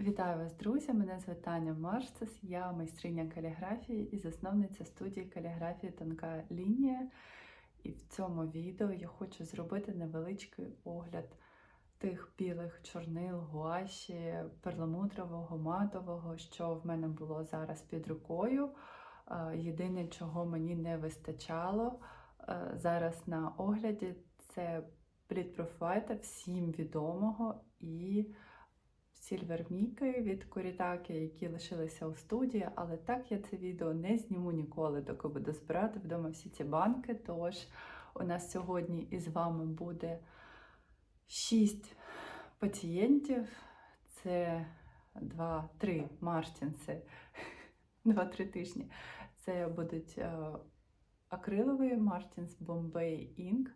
Вітаю вас, друзі! Мене звати Таня Марцес, я майстриня каліграфії і засновниця студії каліграфії Тонка лінія. І в цьому відео я хочу зробити невеличкий огляд тих білих чорнил, гуаші, перламутрового, матового, що в мене було зараз під рукою. Е, Єдине, чого мені не вистачало е, зараз на огляді, це Proof всім відомого і Сільвер Міки від Корітаки, які лишилися у студії, але так я це відео не зніму ніколи, доки буду збирати вдома всі ці банки. Тож у нас сьогодні із вами буде 6 пацієнтів. Це 2-3 Мартінси, 2-3 тижні. Це будуть е, акриловий Мартінс Bombay Ink.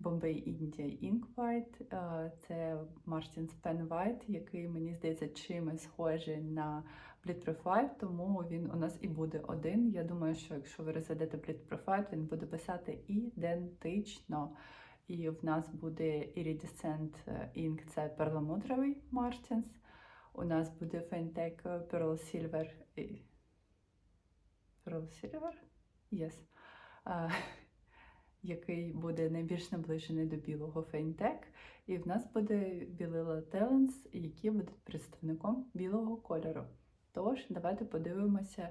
Bombay India Ink White, е, це Martins Pen який, мені здається, чимось схожий на Bleed Proof тому він у нас і буде один. Я думаю, що якщо ви розведете Bleed Proof він буде писати ідентично. І в нас буде Iridescent Ink, це перламутровий Martins. У нас буде Fintech Pearl Silver. Pearl Silver? Yes. Який буде найбільш наближений до білого фейнтек. І в нас буде білила Теленс, які будуть представником білого кольору. Тож, давайте подивимося,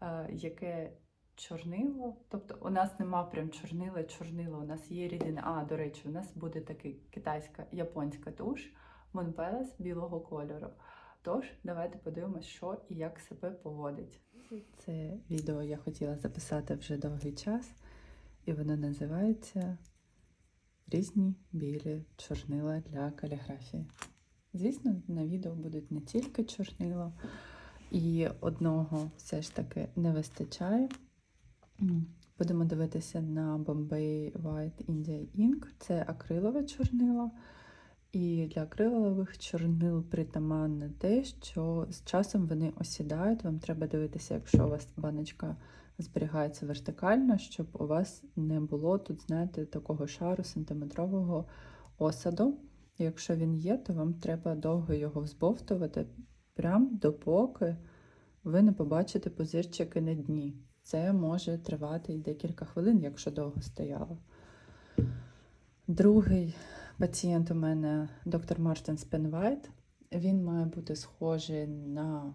е, яке чорнило. Тобто, у нас нема прям чорнила, чорнило, у нас є рідина. А, до речі, у нас буде такий китайська японська туш Монпелес білого кольору. Тож, давайте подивимося, що і як себе поводить. Це відео я хотіла записати вже довгий час і воно називається Різні білі чорнила для каліграфії. Звісно, на відео будуть не тільки чорнила, і одного все ж таки не вистачає. Будемо дивитися на Bombay White India Ink. Це акрилове чорнило. І для акрилових чорнил притаманне те, що з часом вони осідають. Вам треба дивитися, якщо у вас баночка зберігається вертикально, щоб у вас не було тут, знаєте, такого шару сантиметрового осаду. Якщо він є, то вам треба довго його взбовтувати, прям допоки ви не побачите позирчики на дні. Це може тривати і декілька хвилин, якщо довго стояло. Другий пацієнт у мене доктор Мартин Спенвайт. Він має бути схожий на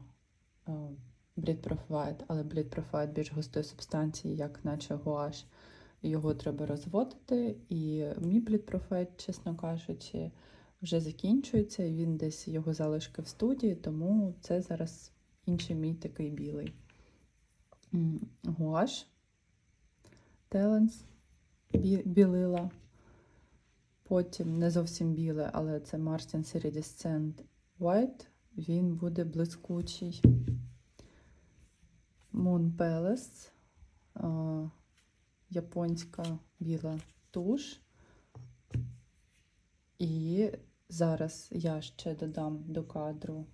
е, Bleed але Bleed Proof більш густої субстанції, як наче гуаш. Його треба розводити. І мій Proof White, чесно кажучи, вже закінчується. Він десь його залишки в студії, тому це зараз інший мій такий білий. Гуаш, Теленс, бі- білила. Потім не зовсім біле, але це Martin Iridescent White. Він буде блискучий. Moon Palace, японська біла туш. І зараз я ще додам до кадру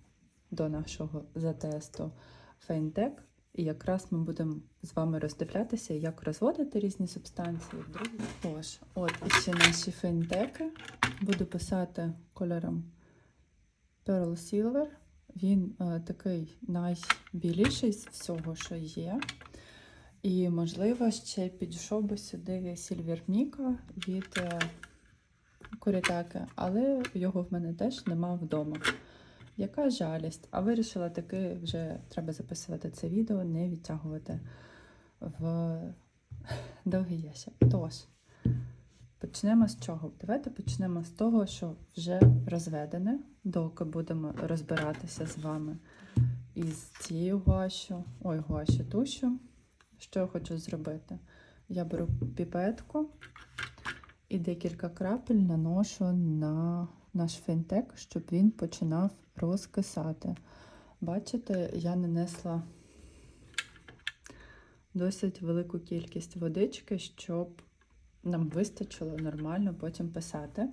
до нашого затесту Фейнтек. І якраз ми будемо з вами роздивлятися, як розводити різні субстанції. Тож, от ще наші фейнтеки. Буду писати кольором Pearl Silver. Він е, такий найбіліший з всього, що є. І, можливо, ще підійшов би сюди Сільвер Міка від е, Корітаки, але його в мене теж нема вдома. Яка жалість? А вирішила таки вже треба записувати це відео, не відтягувати в довгий ящик. Тож, почнемо з чого? Давайте почнемо з того, що вже розведене, доки будемо розбиратися з вами із цією гуашю, ой, гуашю тушу. Що я хочу зробити? Я беру піпетку і декілька крапель наношу на наш фінтек, щоб він починав розкисати. Бачите, я нанесла досить велику кількість водички, щоб нам вистачило нормально потім писати.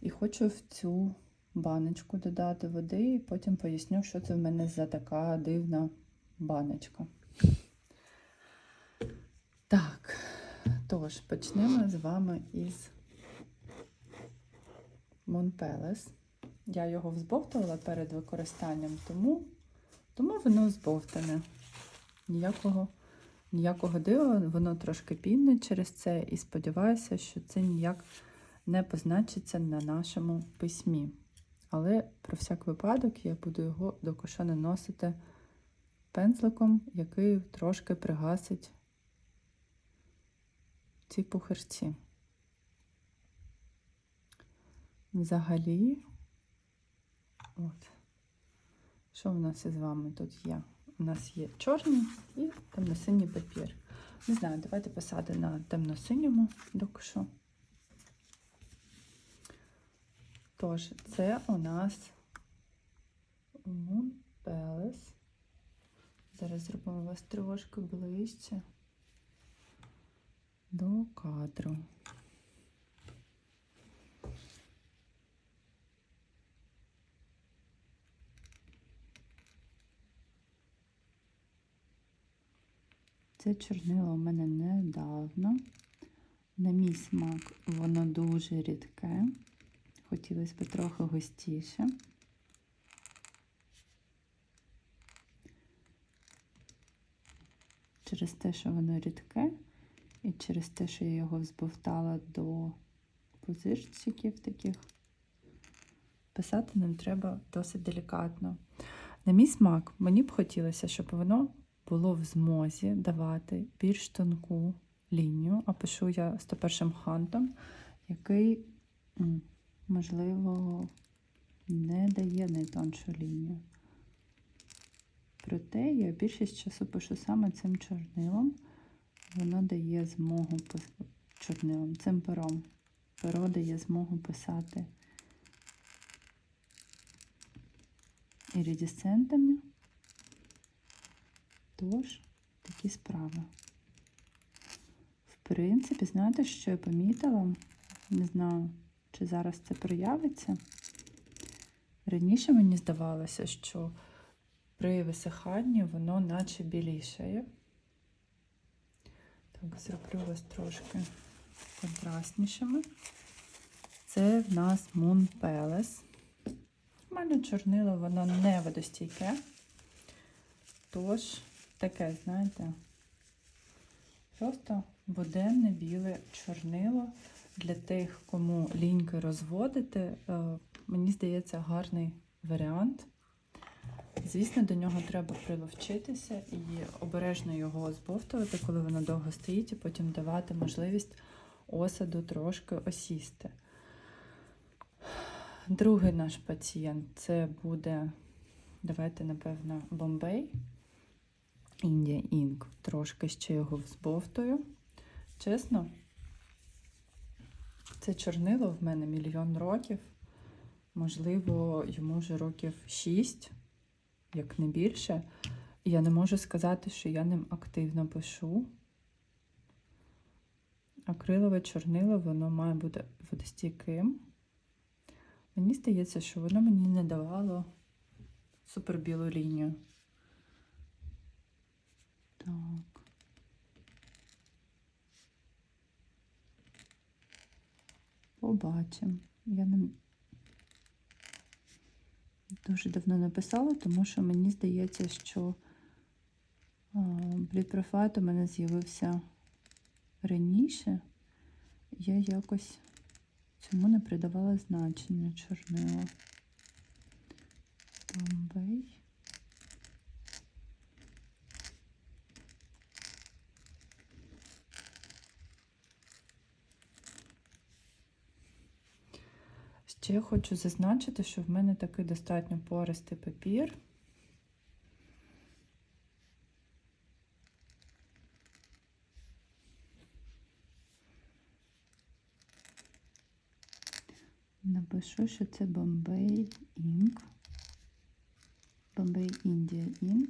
І хочу в цю баночку додати води, і потім поясню, що це в мене за така дивна баночка. Так, тож, почнемо з вами із Монпелес. Я його взбовтувала перед використанням, тому, тому воно збовтане. Ніякого, ніякого дива, воно трошки пінне через це, і сподіваюся, що це ніяк не позначиться на нашому письмі. Але про всяк випадок я буду його до коша наносити пензликом, який трошки пригасить ці пухирці. Взагалі, от, що в нас із вами тут є? У нас є чорний і темно-синій папір. Не знаю, давайте посади на темно-синьому доки що. Тож, це у нас Moon Palace. Зараз зробимо вас трошки ближче до кадру. Це чорнило у мене недавно. На мій смак воно дуже рідке. Хотілося б трохи густіше. Через те, що воно рідке, і через те, що я його взбовтала до позирчиків таких, писати нам треба досить делікатно. На мій смак, мені б хотілося, щоб воно було в змозі давати більш тонку лінію, а пишу я 101 хантом, який, можливо, не дає найтоншу лінію. Проте я більшість часу пишу саме цим чорнилом. Воно дає змогу чорнилом, цим пером. Перо дає змогу писати іридісцентами. Тож, такі справи. В принципі, знаєте, що я помітила? Не знаю, чи зараз це проявиться. Раніше мені здавалося, що при висиханні воно наче білішає. Так, зроблю вас трошки контрастнішими. Це в нас Moon Palace. У мене чорнило, воно не водостійке. Тож, таке, знаєте, просто буденне біле чорнило для тих, кому ліньки розводити, мені здається, гарний варіант. Звісно, до нього треба приловчитися і обережно його збовтувати, коли воно довго стоїть, і потім давати можливість осаду трошки осісти. Другий наш пацієнт це буде, давайте, напевно, Бомбей. Індія Інк. Трошки ще його взбовтую. Чесно, це чорнило в мене мільйон років. Можливо, йому вже років 6, як не більше. І я не можу сказати, що я ним активно пишу. Акрилове чорнило, воно має бути водостійким. Мені здається, що воно мені не давало супербілу лінію. Так. Побачимо. Я не дуже давно написала, тому що мені здається, що блідпрофайт у мене з'явився раніше. Я якось цьому не придавала значення чорнила. Бомбей. Ще хочу зазначити, що в мене такий достатньо пористий папір. Напишу, що це Bombay Ink. Bombay India Ink.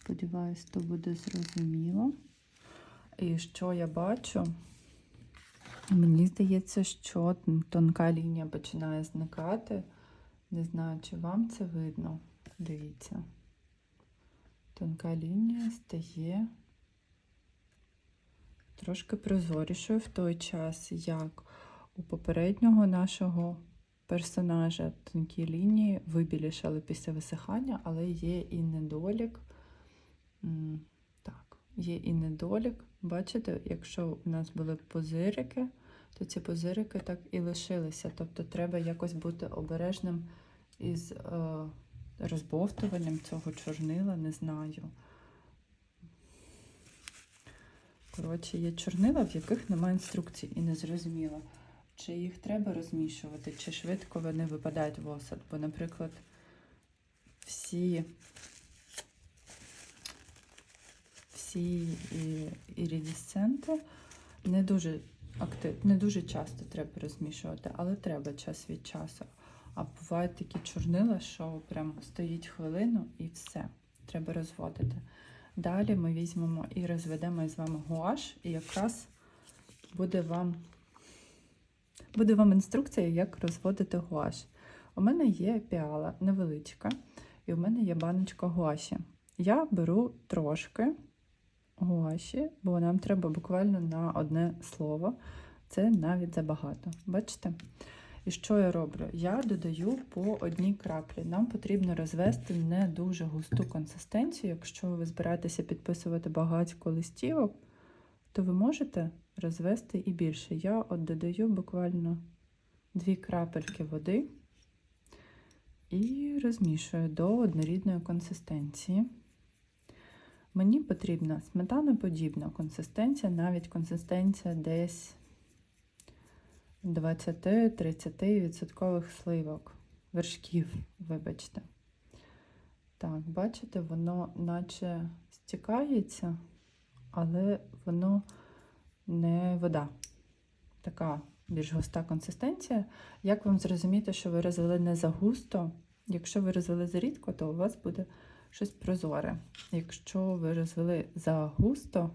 Сподіваюсь, то буде зрозуміло. І що я бачу? Мені здається, що тонка лінія починає зникати. Не знаю, чи вам це видно. Дивіться. Тонка лінія стає трошки прозорішою в той час, як у попереднього нашого персонажа тонкі лінії вибілішали після висихання, але є і недолік. Так, є і недолік. Бачите, якщо у нас були позирики, то ці позирики так і лишилися. Тобто треба якось бути обережним із е, розбовтуванням цього чорнила, не знаю. Коротше, є чорнила, в яких немає інструкцій, і не зрозуміло, чи їх треба розмішувати, чи швидко вони випадають в осад. Бо, наприклад, всі, всі і- іридісценти не дуже актив, не дуже часто треба розмішувати, але треба час від часу. А бувають такі чорнила, що прям стоїть хвилину і все, треба розводити. Далі ми візьмемо і розведемо із вами гуаш, і якраз буде вам, буде вам інструкція, як розводити гуаш. У мене є піала невеличка, і у мене є баночка гуаші. Я беру трошки гуаші, бо нам треба буквально на одне слово. Це навіть забагато. Бачите? І що я роблю? Я додаю по одній краплі. Нам потрібно розвести не дуже густу консистенцію. Якщо ви збираєтеся підписувати багатько листівок, то ви можете розвести і більше. Я от додаю буквально дві крапельки води і розмішую до однорідної консистенції. Мені потрібна сметаноподібна консистенція, навіть консистенція десь 20-30% сливок, вершків, вибачте. Так, бачите, воно наче стікається, але воно не вода. Така більш густа консистенція. Як вам зрозуміти, що ви розвели не загусто? Якщо ви розвели зарідко, то у вас буде щось прозоре. Якщо ви розвели загусто,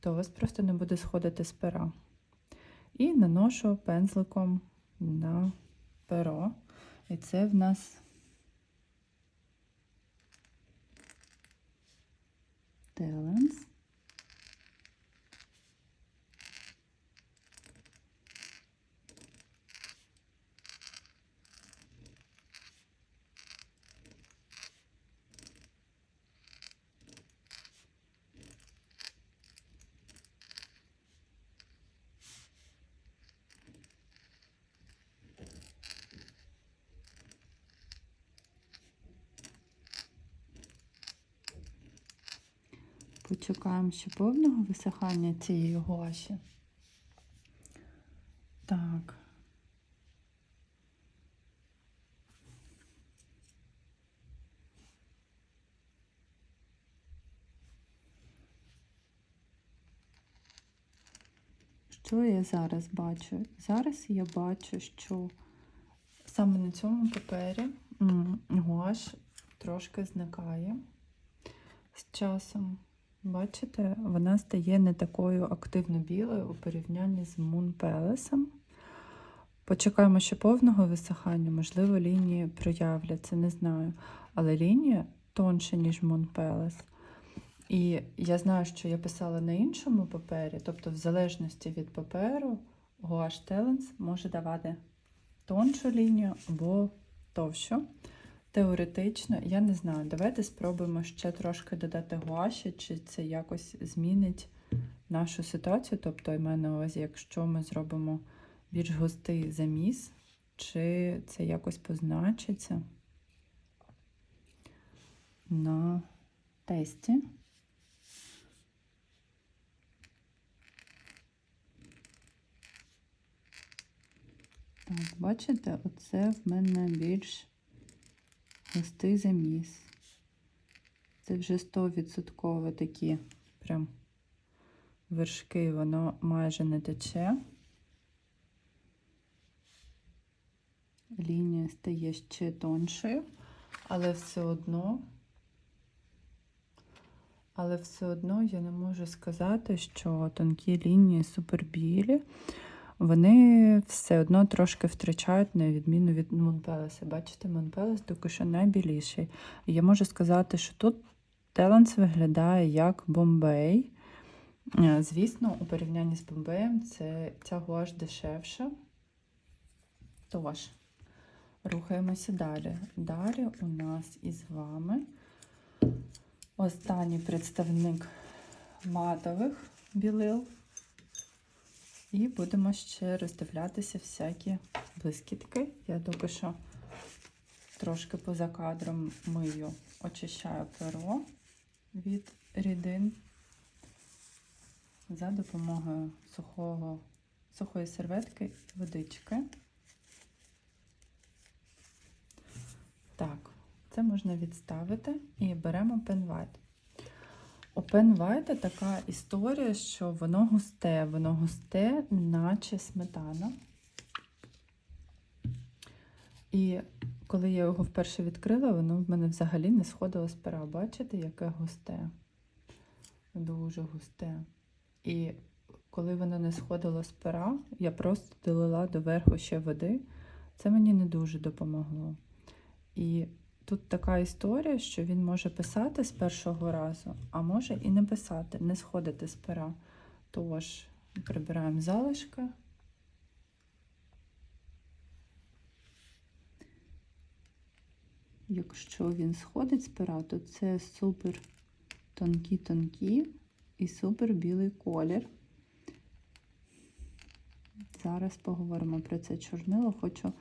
то у вас просто не буде сходити з пера. І наношу пензликом на перо. І це в нас Теленс. Почекаємо ще повного висихання цієї гуаші. Так. Що я зараз бачу? Зараз я бачу, що саме на цьому папері гуаш трошки зникає з часом. Бачите, вона стає не такою активно білою у порівнянні з Moon Palace. Почекаємо ще повного висихання, можливо, лінії проявляться, не знаю. Але лінія тонша, ніж Moon Palace. І я знаю, що я писала на іншому папері, тобто, в залежності від паперу, Gouache Talents може давати тоншу лінію або товщу. Теоретично, я не знаю. Давайте спробуємо ще трошки додати гуаші, чи це якось змінить нашу ситуацію. Тобто, я маю на увазі, якщо ми зробимо більш густий заміс, чи це якось позначиться на тесті. Так, бачите, оце в мене більш густий заміс. Це вже 100% такі прям вершки, воно майже не тече. Лінія стає ще тоншою, але все одно, але все одно я не можу сказати, що тонкі лінії супербілі вони все одно трошки втрачають на відміну від Мунпелеса. Бачите, Мунпелес поки що найбіліший. І я можу сказати, що тут Теленс виглядає як Бомбей. Е, Звісно, у порівнянні з Бомбеєм це ця гуаш дешевша. Тож, Рухаємося далі. Далі у нас із вами останній представник матових білил. І будемо ще роздивлятися всякі блискітки. Я доки що трошки поза кадром мию, очищаю перо від рідин за допомогою сухого, сухої серветки і водички. Так, це можна відставити і беремо пенвайт. У пенвайта така історія, що воно густе, воно густе, наче сметана. І коли я його вперше відкрила, воно в мене взагалі не сходило з пера. Бачите, яке густе? Дуже густе. І коли воно не сходило з пера, я просто долила доверху ще води. Це мені не дуже допомогло. І тут така історія, що він може писати з першого разу, а може і не писати, не сходити з пера. Тож, прибираємо залишки. Якщо він сходить з пера, то це супер тонкі-тонкі і супер білий колір. Зараз поговоримо про це чорнило. Хочу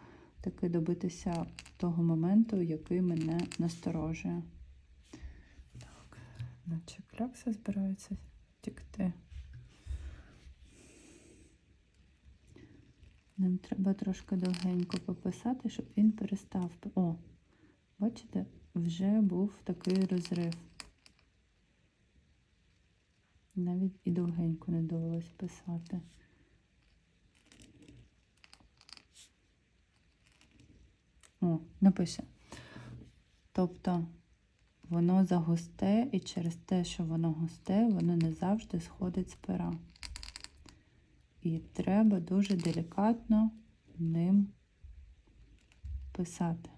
таки добитися того моменту, який мене насторожує. Так, наче клякса збирається тікти. Нам треба трошки довгенько пописати, щоб він перестав. О, бачите, вже був такий розрив. Навіть і довгенько не довелось писати. Напише. Тобто воно загусте, і через те, що воно густе, воно не завжди сходить з пера. І треба дуже делікатно ним писати.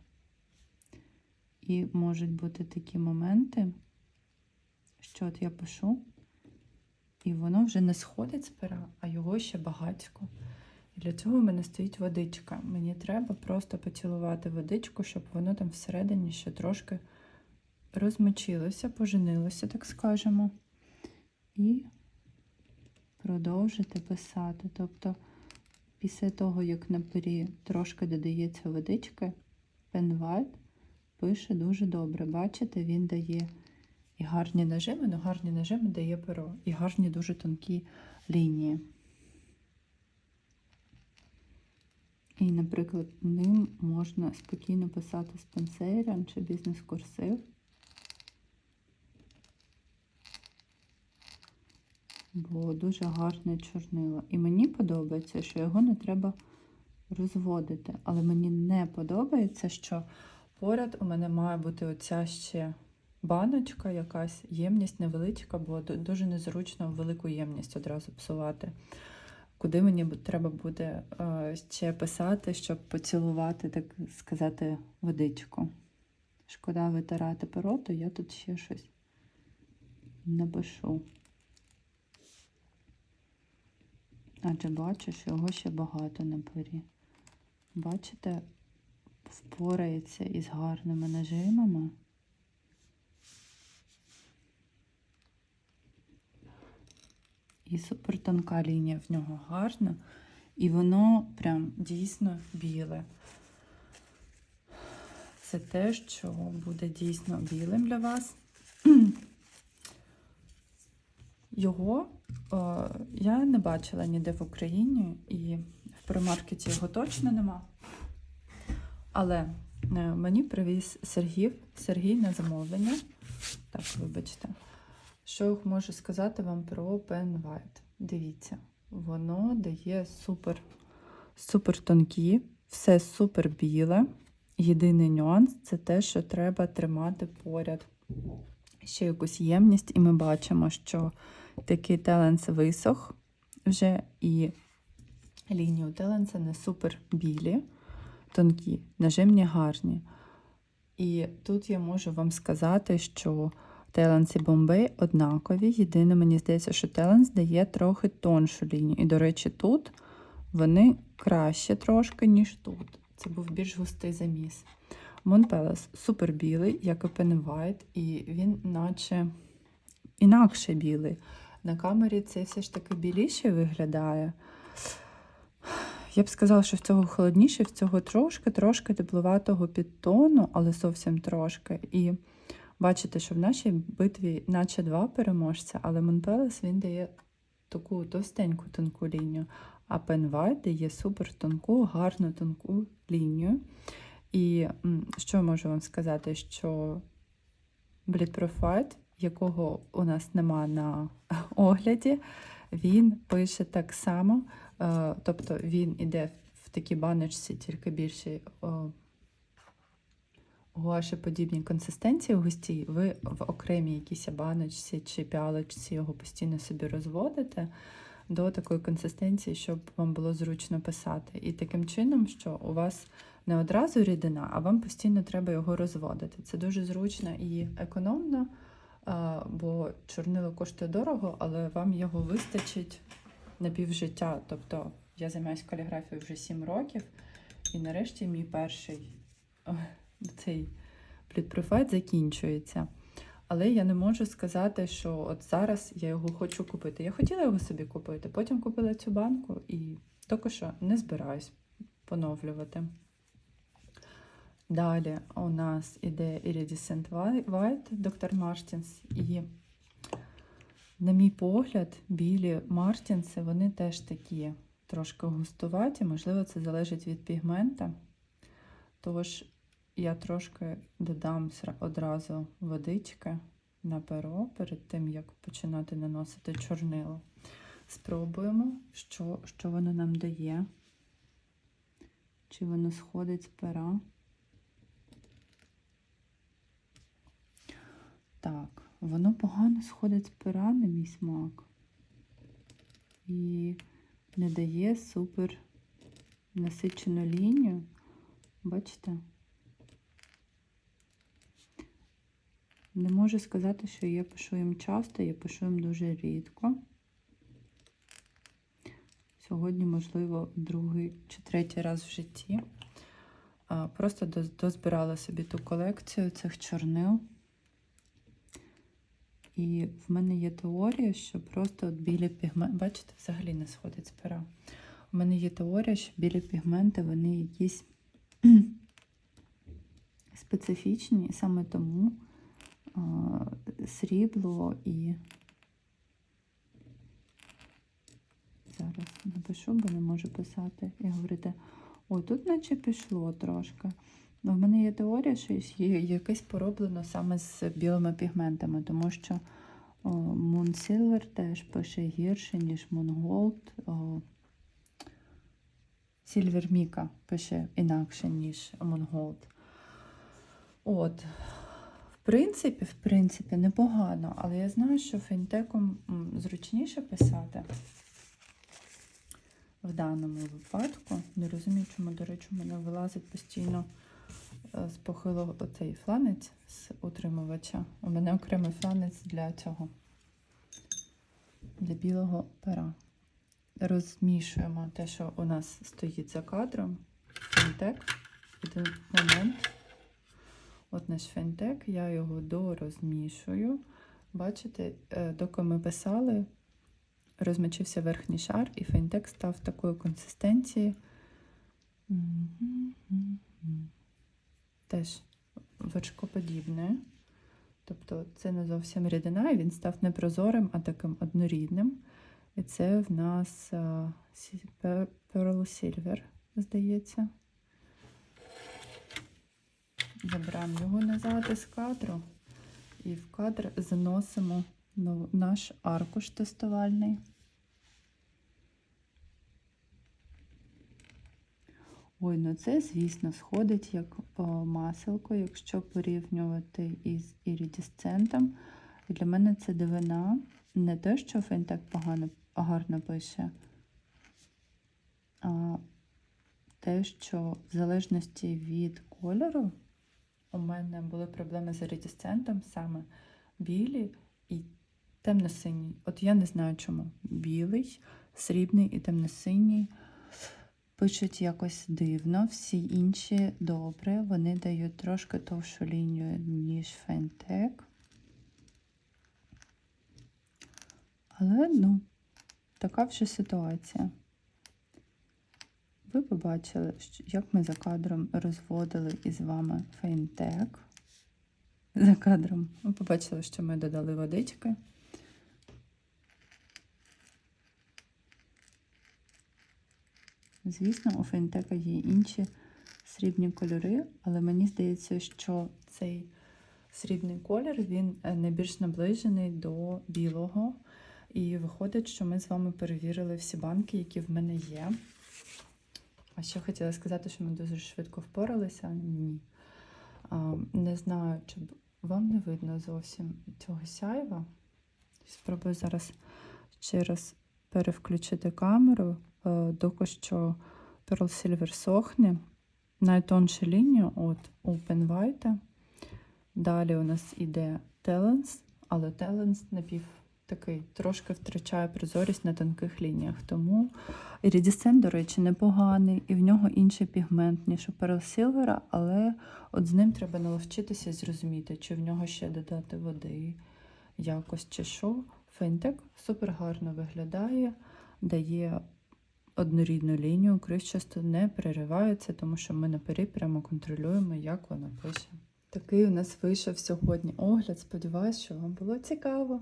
І можуть бути такі моменти, що от я пишу, і воно вже не сходить з пера, а його ще багатько. І для цього в мене стоїть водичка. Мені треба просто поцілувати водичку, щоб воно там всередині ще трошки розмочилося, поженилося, так скажемо. І продовжити писати. Тобто, після того, як на пері трошки додається водички, пенвайт пише дуже добре. Бачите, він дає і гарні нажими, але гарні нажими дає перо, і гарні дуже тонкі лінії. І, наприклад, ним можна спокійно писати з пенсерем чи бізнес-курсив. Бо дуже гарне чорнило. І мені подобається, що його не треба розводити. Але мені не подобається, що поряд у мене має бути оця ще баночка, якась ємність невеличка, бо дуже незручно велику ємність одразу псувати куди мені треба буде е, ще писати, щоб поцілувати, так сказати, водичку. Шкода витирати перо, то я тут ще щось напишу. Адже бачу, що його ще багато на порі. Бачите, впорається із гарними нажимами. І супер тонка лінія в нього гарна. І воно прям дійсно біле. Це те, що буде дійсно білим для вас. Його о, я не бачила ніде в Україні, і в промаркеті його точно нема. Але е, мені привіз Сергій, Сергій на замовлення. Так, вибачте. Що можу сказати вам про Pen White? Дивіться, воно дає супер супер тонкі, все супер біле. Єдиний нюанс це те, що треба тримати поряд ще якусь ємність, і ми бачимо, що такий теленс висох вже, і лінії у теленса не супер білі, тонкі, нажимні гарні. І тут я можу вам сказати, що Теланс і Бомбей однакові. Єдине, мені здається, що Теланс дає трохи тоншу лінію. І, до речі, тут вони краще трошки, ніж тут. це був більш густий заміс. Монпелес супер білий, як і Pennywhite, і він наче інакше білий. На камері це все ж таки біліше виглядає. Я б сказала, що в цього холодніше, в цього трошки, трошки тепловатого підтону, але зовсім трошки. І бачите, що в нашій битві наче два переможця, але Монпелес він дає таку товстеньку тонку лінію, а Пенвайт дає супер тонку, гарну тонку лінію. І що можу вам сказати, що Bleed Profile, якого у нас нема на огляді, він пише так само, е, тобто він іде в такій баночці, тільки більшій гуашеподібній консистенції густій, ви в окремій якійсь баночці чи піалочці його постійно собі розводите до такої консистенції, щоб вам було зручно писати. І таким чином, що у вас не одразу рідина, а вам постійно треба його розводити. Це дуже зручно і економно, бо чорнило коштує дорого, але вам його вистачить на півжиття. Тобто я займаюся каліграфією вже 7 років, і нарешті мій перший цей плідпрофайт закінчується. Але я не можу сказати, що от зараз я його хочу купити. Я хотіла його собі купити, потім купила цю банку і тільки що не збираюсь поновлювати. Далі у нас іде Iridescent White, доктор Мартінс. І, на мій погляд, білі Мартінси, вони теж такі трошки густуваті, можливо, це залежить від пігмента. Тож я трошки додам одразу водички на перо перед тим, як починати наносити чорнило. Спробуємо, що, що воно нам дає. Чи воно сходить з пера. Так, воно погано сходить з пера на мій смак. І не дає супер насичену лінію. Бачите? Не можу сказати, що я пишу їм часто, я пишу їм дуже рідко. Сьогодні, можливо, другий чи третій раз в житті. Просто дозбирала собі ту колекцію цих чорнил. І в мене є теорія, що просто от білі пігменти, бачите, взагалі не сходить з пера. У мене є теорія, що білі пігменти, вони якісь специфічні, саме тому срібло і зараз напишу, бо не можу писати і говорити, ой, тут наче пішло трошки. Ну, в мене є теорія, що є якесь пороблено саме з білими пігментами, тому що Moon Silver теж пише гірше, ніж Moon Gold. Silver Mika пише інакше, ніж Moon Gold. От, принципі, в принципі, непогано, але я знаю, що фінтеком зручніше писати в даному випадку. Не розумію, чому, до речі, у мене вилазить постійно е, з похилого оцей фланець з утримувача. У мене окремий фланець для цього, для білого пера. Розмішуємо те, що у нас стоїть за кадром. Фінтек. Один момент. От наш фентек, я його дорозмішую. Бачите, е, доки ми писали, розмочився верхній шар, і фентек став такої консистенції. Теж вершкоподібне. Тобто це не зовсім рідина, і він став не прозорим, а таким однорідним. І це в нас е, Pearl Silver, здається. Забираємо його назад із кадру і в кадр заносимо наш аркуш тестувальний. Ой, ну це, звісно, сходить як маселко, якщо порівнювати із ірідісцентом. І для мене це дивина. Не те, що фентек погано, гарно пише, а те, що в залежності від кольору у мене були проблеми з редісцентом, саме білі і темно-синій. От я не знаю чому. Білий, срібний і темно-синій. пишуть якось дивно, всі інші добре. Вони дають трошки товшу лінію, ніж Фентек. Але, ну, така вже ситуація. Ви побачили, як ми за кадром розводили із вами фейнтек. За кадром. Ви побачили, що ми додали водички. Звісно, у фейнтека є інші срібні кольори, але мені здається, що цей срібний колір він е, найбільш наближений до білого. І виходить, що ми з вами перевірили всі банки, які в мене є. А ще хотіла сказати, що ми дуже швидко впоралися. Ні. Не знаю, чи вам не видно зовсім цього сяйва. Спробую зараз ще раз перевключити камеру, е, доки що Pearl Silver сохне. Найтонша лінія от Open White. Далі у нас іде Talents, але Talents напів такий трошки втрачає прозорість на тонких лініях. Тому Iridescent, до речі, непоганий, і в нього інший пігмент, ніж у Pearl Silver, але от з ним треба наловчитися зрозуміти, чи в нього ще додати води якось чи що. Фентек супер гарно виглядає, дає однорідну лінію, кришчасто не переривається, тому що ми наперед прямо контролюємо, як вона пише. Такий у нас вийшов сьогодні огляд. Сподіваюсь, що вам було цікаво.